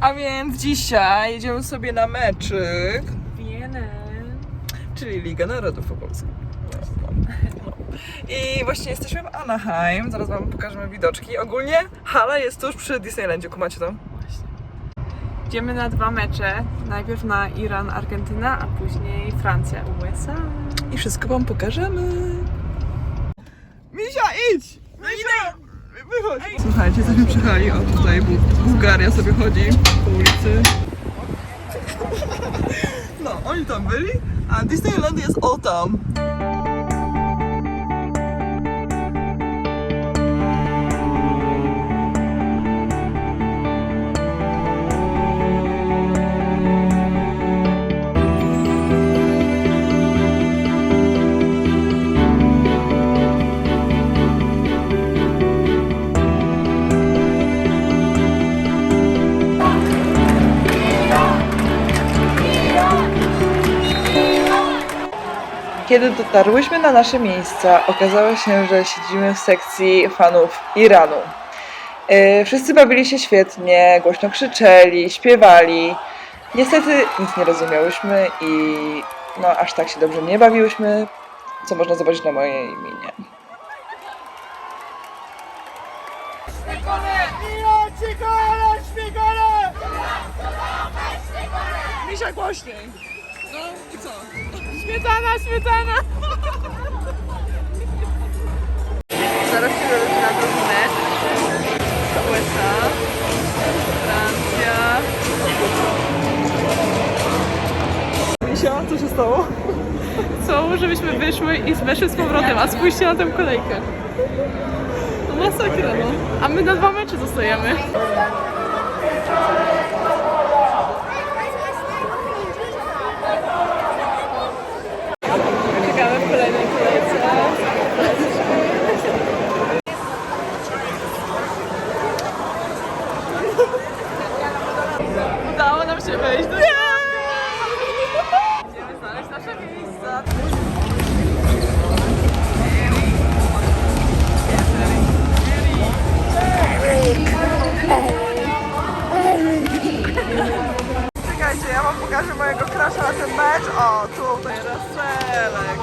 A więc dzisiaj jedziemy sobie na meczyk, Wienę. czyli Liga Narodów po polsku. No, no. I właśnie jesteśmy w Anaheim, zaraz wam pokażemy widoczki. Ogólnie hala jest tuż przy Disneylandzie, kumacie to? Idziemy na dwa mecze. Najpierw na Iran, Argentyna, a później Francja, USA. I wszystko wam pokażemy. Misia, idź! Misia! Wychodź! Słuchajcie, jesteśmy przy hali, o tutaj Bu- Bułgaria sobie chodzi po ulicy. No, oni tam byli, a Disneyland jest o tam. Kiedy dotarłyśmy na nasze miejsca, okazało się, że siedzimy w sekcji fanów Iranu. Yy, Wszyscy bawili się świetnie, głośno krzyczeli, śpiewali. Niestety nic nie rozumiałyśmy i no aż tak się dobrze nie bawiłyśmy, co można zobaczyć na mojej minie. Misia głośniej! No? Śmietana, śmietana! Zaraz się na mecz. USA, Francja. Misia, co się stało? Chcą, żebyśmy wyszły i weszły z powrotem, a spójrzcie na tę kolejkę. To masakra, no. A my na dwa mecze zostajemy. Mecz. O, tutaj Raszelek.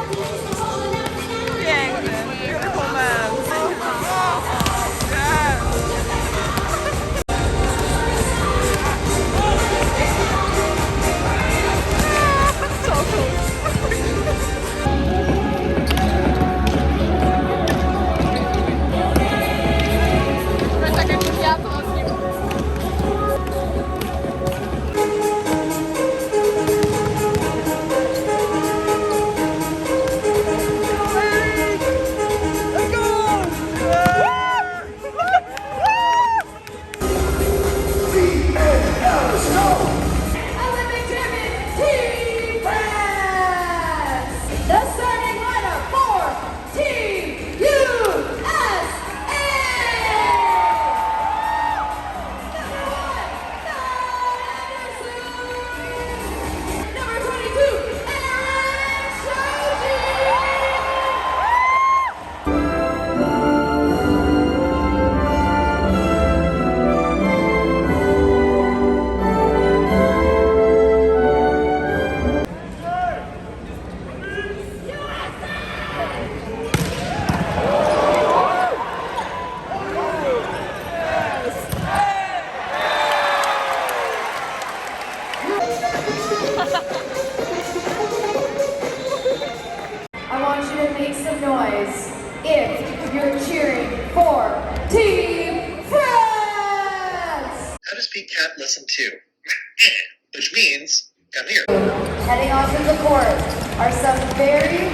You're cheering for Team France! How does Pete Cat listen to? Which means, come here. Heading onto the court are some very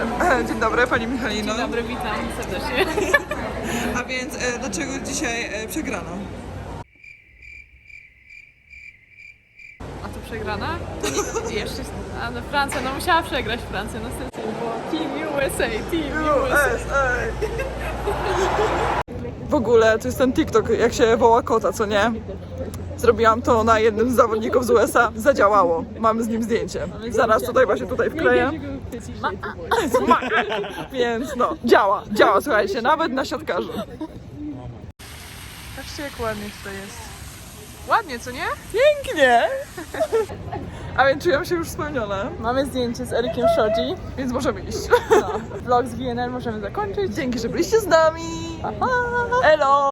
Dzień dobry, pani Michalino. Dzień dobry, witam serdecznie. A więc e, dlaczego dzisiaj e, przegrano? A to przegrana? Jeszcze... A no Francja, no musiała przegrać Francja, no niestety, bo Team USA, Team USA. W ogóle to jest ten TikTok, jak się woła kota, co nie? Zrobiłam to na jednym z zawodników z USA. Zadziałało. Mamy z nim zdjęcie. Zaraz tutaj właśnie tutaj wkleję. Więc no, działa, działa, słuchajcie, nawet na siatkarzu. Patrzcie jak ładnie tutaj jest. Ładnie, co nie? Pięknie! A więc czuję się już spełnione, Mamy zdjęcie z Erykiem Shodzi. więc możemy iść. Vlog z GNL możemy zakończyć. Dzięki, że byliście z nami. Elo!